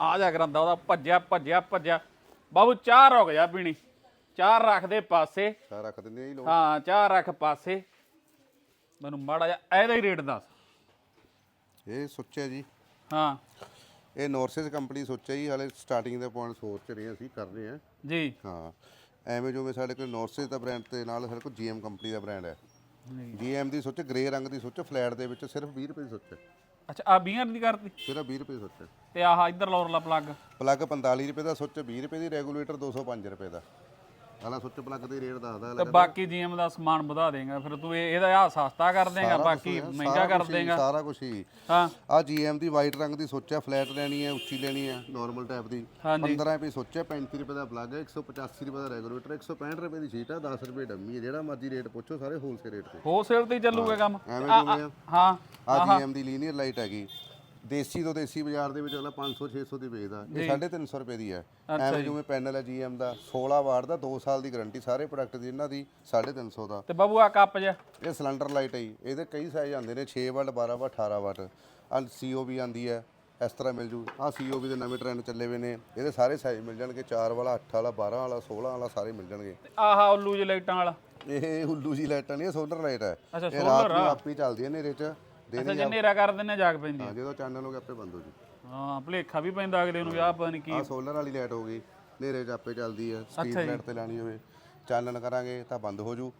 ਆ ਜਾ ਕਰੰਦਾ ਉਹਦਾ ਭੱਜਿਆ ਭੱਜਿਆ ਭੱਜਿਆ। ਬਾਬੂ ਚਾਹ ਰੁਕ ਜਾ ਪੀਣੀ। ਚਾਹ ਰੱਖ ਦੇ ਪਾਸੇ। ਸਾਰਾ ਰੱਖ ਦਿੰਦੇ ਆ ਜੀ ਲੋਕ। ਹਾਂ ਚਾਹ ਰੱਖ ਪਾਸੇ। ਮੈਨੂੰ ਮਾੜਾ ਜਿਹਾ ਇਹਦਾ ਹੀ ਰੇਟ ਦੱਸ। ਇਹ ਸੋਚਿਆ ਜੀ। ਹਾਂ। ਇਹ ਨੋਰਸਿਸ ਕੰਪਨੀ ਸੋਚਿਆ ਜੀ ਹਾਲੇ ਸਟਾਰਟਿੰਗ ਦੇ ਪੁਆਇੰਟ ਸੋਚ ਰਹੇ ਅਸੀਂ ਕਰ ਰਹੇ ਹਾਂ। ਜੀ। ਹਾਂ। ਐਵੇਂ ਜਿਵੇਂ ਸਾਡੇ ਕੋਲ ਨੋਰਸਿਸ ਦਾ ਬ੍ਰਾਂਡ ਤੇ ਨਾਲ ਸਾਡੇ ਕੋਲ ਜੀਐਮ ਕੰਪਨੀ ਦਾ ਬ੍ਰਾਂਡ ਹੈ। ਜੀਐਮ ਦੀ ਸੋਚ ਗ੍ਰੇ ਰੰਗ ਦੀ ਸੋਚ ਫਲੈਟ ਦੇ ਵਿੱਚ ਸਿਰਫ 20 ਰੁਪਏ ਦੀ ਸੋਚ ਹੈ ਅੱਛਾ ਆ 20 ਦੀ ਕਰਤੀ? ਸਿਰਫ 20 ਰੁਪਏ ਸੋਚ ਤੇ ਆਹ ਇੱਧਰ ਲਾਉਰਲਾ ਪਲੱਗ। ਪਲੱਗ 45 ਰੁਪਏ ਦਾ ਸੋਚ 20 ਰੁਪਏ ਦੀ ਰੈਗੂਲੇਟਰ 205 ਰੁਪਏ ਦਾ। ਹਾਲਾ ਸੋਚ ਪਲੱਗ ਦੀ ਰੇਟ ਦੱਸਦਾ ਤੇ ਬਾਕੀ ਜੀਐਮ ਦਾ ਸਮਾਨ ਵਧਾ ਦੇਗਾ ਫਿਰ ਤੂੰ ਇਹ- ਇਹਦਾ ਆ ਸਸਤਾ ਕਰ ਦੇਗਾ ਬਾਕੀ ਮਹਿੰਗਾ ਕਰ ਦੇਗਾ। ਸਾਰਾ ਕੁਝ ਹੀ। ਹਾਂ। ਆ ਜੀਐਮ ਦੀ ਵਾਈਟ ਰੰਗ ਦੀ ਸੋਚ ਹੈ ਫਲੈਟ ਲੈਣੀ ਹੈ ਉੱਚੀ ਲੈਣੀ ਹੈ ਨਾਰਮਲ ਟਾਈਪ ਦੀ। 15 ਰੁਪਏ ਸੋਚ ਹੈ 35 ਰੁਪਏ ਦਾ ਪਲੱਗ ਹੈ 185 ਰੁਪਏ ਦਾ ਰੈਗੂਲੇਟਰ 165 ਰੁਪਏ ਦੀ ਸ਼ੀਟ ਹੈ 10 ਰੁਪਏ ਡੰਮੀ ਹੈ ਜਿਹੜਾ ਮਰਜ਼ੀ ਰੇਟ ਪੁੱਛੋ ਸਾਰੇ ਹੋਲਸੇਲ ਰੇਟ ਤੇ। ਹੋਲਸੇਲ ਤੇ ਹੀ ਚੱਲੂਗਾ ਕੰਮ। ਐਵੇਂ ਜਿਵੇਂ ਆ? ਹਾਂ। ਆ ਜੀਐਮ ਦੀ ਲੀਨੀਅਰ ਲਾਈਟ ਹੈਗੀ। ਦੇਸੀ ਤੋਂ ਦੇਸੀ ਬਾਜ਼ਾਰ ਦੇ ਵਿੱਚ ਅਗਲਾ 500 600 ਦੀ ਵੇਚਦਾ। ਇਹ 350 ਰੁਪਏ ਦੀ ਹੈ। ਐਵੇਂ ਜਿਵੇਂ ਪੈਨਲ ਹੈ ਜੀਐਮ ਦਾ। 16 ਵਾਟ ਦਾ 2 ਸਾਲ ਦੀ ਗਾਰੰਟੀ ਸਾਰੇ ਪ੍ਰੋਡਕਟ ਦੀ ਇਹਨਾਂ ਦੀ 350 ਦਾ। ਤੇ ਬਾਬੂ ਆ ਕੱਪ ਜਿਹਾ। ਇਹ ਸਿਲੰਡਰ ਲਾਈਟ ਹੈ ਜੀ। ਇਹਦੇ ਕਈ ਸਾਈਜ਼ ਆਉਂਦੇ ਨੇ 6 ਵਾਟ 12 ਵਾਟ 18 ਵਾਟ। ਆ ਸੀਓਬੀ ਆਂਦੀ ਹੈ ਇਸ ਤਰ੍ਹਾਂ ਮਿਲ ਜੂ। ਆ ਸੀਓਬੀ ਦੇ ਨਵੇਂ ਟ੍ਰੈਂਡ ਚੱਲੇ ਹੋਏ ਨੇ। ਇਹਦੇ ਸਾਰੇ ਸਾਈਜ਼ ਮਿਲ ਜਾਣਗੇ। 4 ਵਾਲਾ 8 ਵਾਲਾ 12 ਵਾਲਾ 16 ਵਾਲਾ ਸਾਰੇ ਮਿਲ ਜਾਣਗੇ। ਆਹ ਉੱਲੂ ਜਿਹੇ ਲਾਈਟਾਂ ਵਾਲਾ। ਇਹ ਹੁੱਲੂ ਜੀ ਲਾਈਟਾਂ ਨਹੀਂ ਸੋਲਰ ਲਾਈਟ ਹੈ। ਅੱਛਾ, ਇਹ ਰਾਤ ਨੂੰ ਆਪੇ ਚੱਲਦੀ ਹੈ ਹਨੇਰੇ 'ਚ। ਅੱਛਾ ਜੇ ਹਨੇਰਾ ਕਰ ਦਿੰਨੇ ਜਾਗ ਪੈਂਦੀ। ਹਾਂ, ਜਦੋਂ ਚੈਨਲ ਹੋ ਗਿਆ ਆਪੇ ਬੰਦ ਹੋ ਜੂ। ਹਾਂ ਭਲੇਖਾ ਵੀ ਪੈਂਦਾ ਅਗਲੇ ਨੂੰ ਵੀ ਆਹ ਪਤਾ ਨਹੀਂ ਕੀ। ਆ ਸੋਲਰ ਵਾਲੀ ਲਾਈਟ ਹੋ ਗਈ ਹਨੇਰੇ 'ਚ ਆਪੇ ਚੱਲਦੀ ਹੈ ਸਟਰੀਟ ਲਾਈਟ ਤੇ ਲਾਣੀ ਹੋਵੇ। ਚਾਨਣ ਕਰਾਂਗੇ ਤਾਂ ਬੰਦ ਹੋ ਜੂ।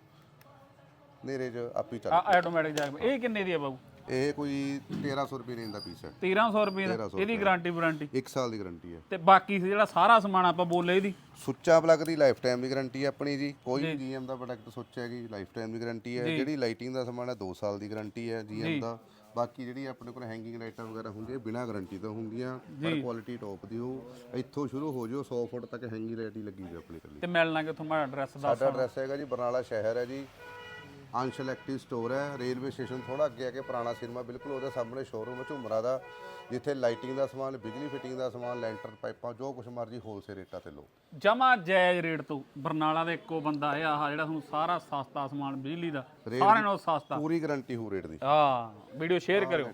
ਹਨੇਰੇ 'ਚ ਆਪੇ ਚੱਲ ਆ ਆਟੋਮੈਟਿਕ ਜਾਗ ਇਹ ਕਿੰਨੇ ਦੀ ਆ ਬਾਬੂ ਇਹ ਕੋਈ 1300 ਰੁਪਏ ਰੇਂਜ ਦਾ ਪੀਸ ਹੈ। 1300 ਰੁਪਏ ਦਾ? ਇਹਦੀ ਗਾਰੰਟੀ ਵਾਰੰਟੀ 1 ਸਾਲ ਦੀ ਗਾਰੰਟੀ ਹੈ। ਤੇ ਬਾਕੀ ਜਿਹੜਾ ਸਾਰਾ ਸਮਾਨ ਆਪਾਂ ਬੋਲੇ ਇਹਦੀ? ਸੁੱਚਾ ਪਲੱਗ ਦੀ ਲਾਈਫ ਟਾਈਮ ਦੀ ਗਾਰੰਟੀ ਹੈ ਆਪਣੀ ਜੀ। ਕੋਈ ਵੀ ਜੀਐਮ ਦਾ ਪ੍ਰੋਡਕਟ ਸੁੱਚ ਹੈਗੀ ਲਾਈਫ ਟਾਈਮ ਦੀ ਗਾਰੰਟੀ ਹੈ। ਜਿਹੜੀ ਲਾਈਟਿੰਗ ਦਾ ਸਮਾਨ ਹੈ 2 ਸਾਲ ਦੀ ਗਾਰੰਟੀ ਹੈ ਜੀਐਮ ਦਾ। ਬਾਕੀ ਜਿਹੜੀ ਆਪਣੇ ਕੋਲ ਹੈਂਗਿੰਗ ਲਾਈਟਾਂ ਵਗੈਰਾ ਹੁੰਦੀਆਂ ਬਿਨਾਂ ਗਾਰੰਟੀ ਤੋਂ ਹੁੰਦੀਆਂ। ਪਰ ਕੁਆਲਿਟੀ ਟੌਪ ਦੀ ਹੋ ਇੱਥੋਂ ਸ਼ੁਰੂ ਹੋ ਜਾਓ 100 ਫੁੱਟ ਤੱਕ ਹੈਂਗਿੰਗ ਲਾਈਟ ਹੀ ਲੱਗੀ ਹੋਈ ਆਪਣੀ ਕੱਲੀ। ਤੇ ਮਿਲਣਾ ਕਿੱਥੋਂ? ਮਾੜਾ ਐਡਰੈਸ ਦੱਸ ਸਾਡਾ ਐਡਰੈਸ ਹੈਗਾ ਜੀ ਬਰਨਾਲਾ ਸ਼ਹਿਰ ਹੈ ਜੀ। ਅੰਸ਼ ਇਲੈਕਟ੍ਰਿਕ ਸਟੋਰ ਹੈ ਰੇਲਵੇ ਸਟੇਸ਼ਨ ਥੋੜਾ ਅੱਗੇ ਆ ਕੇ ਪੁਰਾਣਾ ਸਿਨੇਮਾ ਬਿਲਕੁਲ ਉਹਦੇ ਸਾਹਮਣੇ ਸ਼ੋਰੂਮ ਹੈ ਝੁੰਮਰਾ ਦਾ ਜਿੱਥੇ ਲਾਈਟਿੰਗ ਦਾ ਸਮਾਨ ਬਿਜਲੀ ਫਿਟਿੰਗ ਦਾ ਸਮਾਨ ਲੈਂਟਰ ਪਾਈਪਾਂ ਜੋ ਕੁਝ ਮਰਜ਼ੀ ਹੋਲਸੇਲ ਰੇਟਾਂ ਤੇ ਲਓ। ਜਮਾ ਜਾਇਜ਼ ਰੇਟ ਤੋਂ ਬਰਨਾਲਾ ਦਾ ਇੱਕੋ ਬੰਦਾ ਹੈ ਆਹ ਜਿਹੜਾ ਤੁਹਾਨੂੰ ਸਾਰਾ ਸਸਤਾ ਸਮਾਨ ਬਿਜਲੀ ਦਾ ਸਾਰਿਆਂ ਨਾਲੋਂ ਸਸਤਾ। ਪੂਰੀ ਗਾਰੰਟੀ ਹੋ ਰੇਟ ਦੀ। ਹਾਂ ਵੀਡੀਓ ਸ਼ੇਅਰ ਕਰਿਓ।